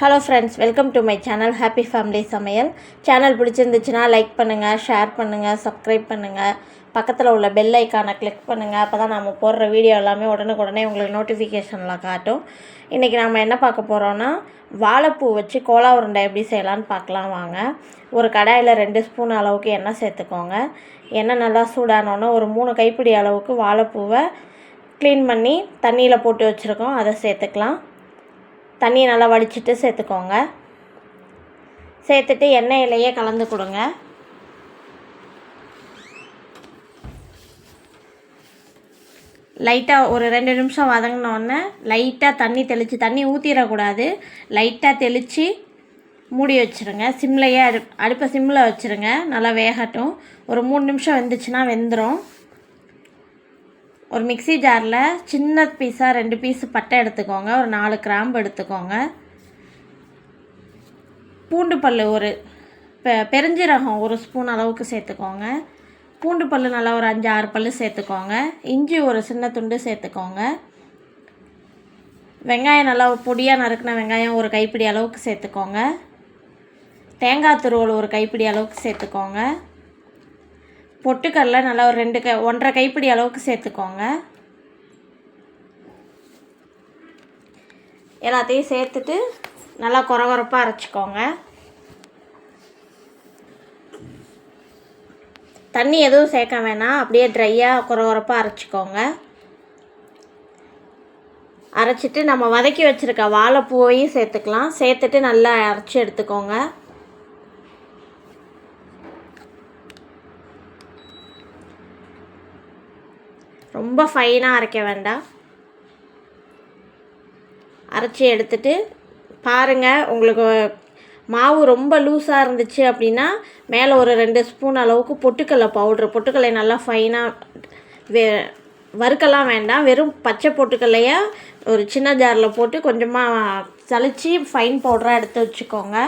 Hello friends welcome to my channel happy family சமையல் channel பிடிச்சிருந்துச்சுன்னா like பண்ணுங்கள் share பண்ணுங்கள் சப்ஸ்கிரைப் பண்ணுங்கள் பக்கத்தில் உள்ள பெல் ஐக்கானை கிளிக் பண்ணுங்கள் அப்போ தான் நம்ம போடுற வீடியோ எல்லாமே உடனுக்குடனே உங்களுக்கு நோட்டிஃபிகேஷனில் காட்டும். இன்றைக்கி நம்ம என்ன பார்க்க போகிறோன்னா வாழைப்பூ வச்சு கோலா உருண்டை எப்படி செய்யலான்னு பார்க்கலாம் வாங்க. ஒரு கடாயில் ரெண்டு ஸ்பூன் அளவுக்கு எண்ணெய் சேர்த்துக்கோங்க. எண்ணெய் நல்லா சூடானோன்னே ஒரு மூணு கைப்பிடி அளவுக்கு வாழைப்பூவை க்ளீன் பண்ணி தண்ணியில் போட்டு வச்சுருக்கோம். அதை சேர்த்துக்கலாம். தண்ணியை நல்லா வடிச்சிட்டு சேர்த்துக்கோங்க. சேர்த்துட்டு எண்ணெயிலையே கலந்து கொடுங்க. லைட்டாக ஒரு ரெண்டு நிமிஷம் வதங்கினோடனே லைட்டாக தண்ணி தெளித்து தண்ணி ஊற்றிடக்கூடாது லைட்டாக தெளித்து மூடி வச்சுருங்க. சிம்லையே அடு அடுப்பை சிம்மில் வச்சுருங்க. நல்லா வேகட்டும். ஒரு மூணு நிமிஷம் வெந்துச்சுன்னா வெந்துடும் ஒரு மிக்ஸி ஜாரில் சின்ன பீஸாக ரெண்டு பீஸ் பட்டை எடுத்துக்கோங்க. ஒரு நாலு கிராம்பு எடுத்துக்கோங்க. பூண்டு பல் ஒரு பெ பெருஞ்சீரகம் ஒரு ஸ்பூன் அளவுக்கு சேர்த்துக்கோங்க. பூண்டு பல் நல்லா ஒரு அஞ்சு ஆறு பல் சேர்த்துக்கோங்க. இஞ்சி ஒரு சின்ன துண்டு சேர்த்துக்கோங்க. வெங்காயம் நல்லா பொடியாக நறுக்கின வெங்காயம் ஒரு கைப்பிடி அளவுக்கு சேர்த்துக்கோங்க. தேங்காய் துருவல் ஒரு கைப்பிடி அளவுக்கு சேர்த்துக்கோங்க. பொட்டுக்கடலை நல்லா ஒரு ரெண்டு க ஒன்றரை கைப்பிடி அளவுக்கு சேர்த்துக்கோங்க. எல்லாத்தையும் சேர்த்துட்டு நல்லா குறகுறப்பாக அரைச்சிக்கோங்க. தண்ணி எதுவும் சேர்க்க வேணாம் அப்படியே ட்ரையாக குறகுறப்பாக அரைச்சிக்கோங்க. அரைச்சிட்டு நம்ம வதக்கி வச்சுருக்க வாழைப்பூவையும் சேர்த்துக்கலாம். சேர்த்துட்டு நல்லா அரைச்சி எடுத்துக்கோங்க. ரொம்ப ஃபைனாக அரைக்க வேண்டாம். அரைச்சி எடுத்துட்டு பாருங்கள் உங்களுக்கு மாவு ரொம்ப லூஸாக இருந்துச்சு அப்படின்னா மேலே ஒரு ரெண்டு ஸ்பூன் அளவுக்கு பொட்டுக்கடலை பவுட்ரு பொட்டுக்கடலை நல்லா ஃபைனாக வே வறுக்கலாம் வேண்டாம். வெறும் பச்சை பொட்டுக்கடலையை ஒரு சின்ன ஜாரில் போட்டு கொஞ்சமாக சளிச்சு ஃபைன் பவுடராக எடுத்து வச்சுக்கோங்க.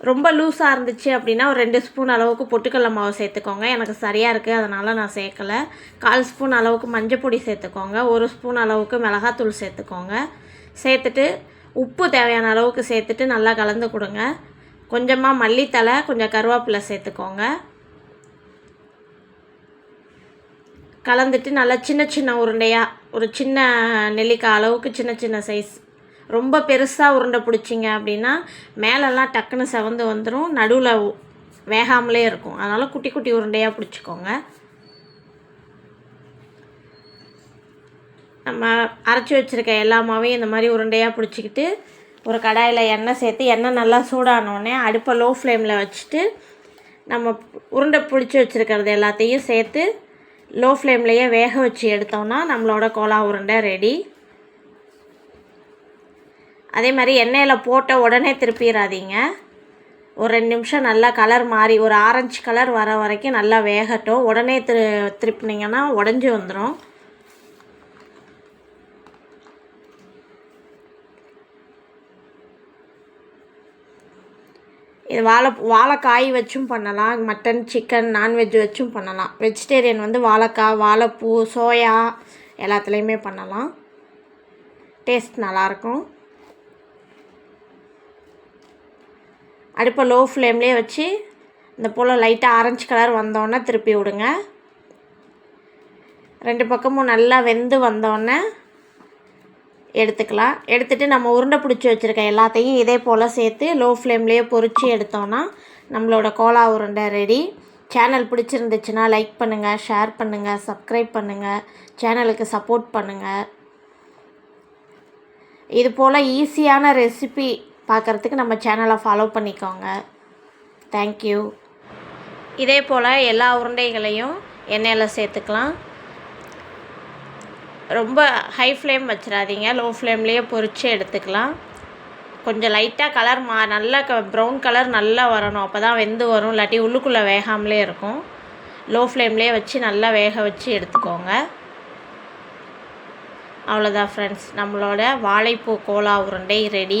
ரொம்ப லூஸாக இருந்துச்சு அப்படின்னா ஒரு ரெண்டு ஸ்பூன் அளவுக்கு பொட்டுக்கடலை மாவு சேர்த்துக்கோங்க. எனக்கு சரியாக இருக்குது அதனால் நான் சேர்க்கலை. கால் ஸ்பூன் அளவுக்கு மஞ்சள் பொடி சேர்த்துக்கோங்க. ஒரு ஸ்பூன் அளவுக்கு மிளகாத்தூள் சேர்த்துக்கோங்க. சேர்த்துட்டு உப்பு தேவையான அளவுக்கு சேர்த்துட்டு நல்லா கலந்து கொடுங்க. கொஞ்சமாக மல்லித்தலை கொஞ்சம் கருவேப்பிலை சேர்த்துக்கோங்க. கலந்துட்டு நல்லா சின்ன சின்ன உருண்டையாக ஒரு சின்ன நெல்லிக்காய் அளவுக்கு சின்ன சின்ன சைஸ் ரொம்ப பெருசாக உருண்டை பிடிச்சிங்க அப்படின்னா மேலெல்லாம் டக்குன்னு செவந்து வந்துடும் நடுவில் வேகாமலே இருக்கும். அதனால் குட்டி குட்டி உருண்டையாக பிடிச்சிக்கோங்க. நம்ம அரைச்சி வச்சுருக்க எல்லா மாவையும் இந்த மாதிரி உருண்டையாக பிடிச்சிக்கிட்டு ஒரு கடாயில் எண்ணெய் சேர்த்து எண்ணெய் நல்லா சூடானோடனே அடுப்பை லோ ஃப்ளேமில் வச்சுட்டு நம்ம உருண்டை பிடிச்சி வச்சுருக்கிறது எல்லாத்தையும் சேர்த்து லோ ஃப்ளேம்லேயே வேக வச்சு எடுத்தோம்னா நம்மளோட கோலா உருண்டை ரெடி அதே மாதிரி எண்ணெயில் போட்ட உடனே திருப்பிடாதீங்க ஒரு ரெண்டு நிமிஷம் நல்லா கலர் மாறி ஒரு ஆரஞ்சு கலர் வர வரைக்கும் நல்லா வேகட்டும். உடனே திரு திருப்பினீங்கன்னா உடஞ்சி வந்துடும் இது வாழை வாழைக்காய் வச்சும் பண்ணலாம். மட்டன் சிக்கன் நான்வெஜ் வச்சும் பண்ணலாம். வெஜிடேரியன் வந்து வாழைக்காய் வாழைப்பூ சோயா எல்லாத்துலேயுமே பண்ணலாம். டேஸ்ட் நல்லாயிருக்கும் அடுப்பை லோ ஃப்ளேம்லேயே வச்சு இந்த போல் லைட்டாக ஆரஞ்சு கலர் வந்தோடனே திருப்பி விடுங்க. ரெண்டு பக்கமும் நல்லா வெந்து வந்தோடனே எடுத்துக்கலாம். எடுத்துகிட்டு நம்ம உருண்டை பிடிச்சி வச்சுருக்க எல்லாத்தையும் இதே போல் சேர்த்து லோ ஃப்ளேம்லேயே பொறிச்சு எடுத்தோன்னா நம்மளோட கோலா உருண்டை ரெடி சேனல் பிடிச்சிருந்துச்சுன்னா லைக் பண்ணுங்கள் ஷேர் பண்ணுங்கள் சப்ஸ்கிரைப் பண்ணுங்கள் சேனலுக்கு சப்போர்ட் பண்ணுங்கள் இது போல் ஈஸியான ரெசிபி பார்க்குறதுக்கு நம்ம சேனலை ஃபாலோ பண்ணிக்கோங்க. தேங்க்யூ இதே போல் எல்லா உருண்டைகளையும் எண்ணெயில் சேர்த்துக்கலாம். ரொம்ப ஹை ஃப்ளேம் வச்சிடாதீங்க. லோ ஃப்ளேம்லேயே பொறிச்சு எடுத்துக்கலாம். கொஞ்சம் லைட்டாக கலர் மா நல்லா க ப்ரௌன் கலர் நல்லா வரணும். அப்போ தான் வெந்து வரும். இல்லாட்டி உள்ளுக்குள்ளே வேகாமலே இருக்கும். லோ ஃப்ளேம்லேயே வச்சு நல்லா வேக வச்சு எடுத்துக்கோங்க. அவ்வளோதான் ஃப்ரெண்ட்ஸ் நம்மளோட வாழைப்பூ கோலா உருண்டை ரெடி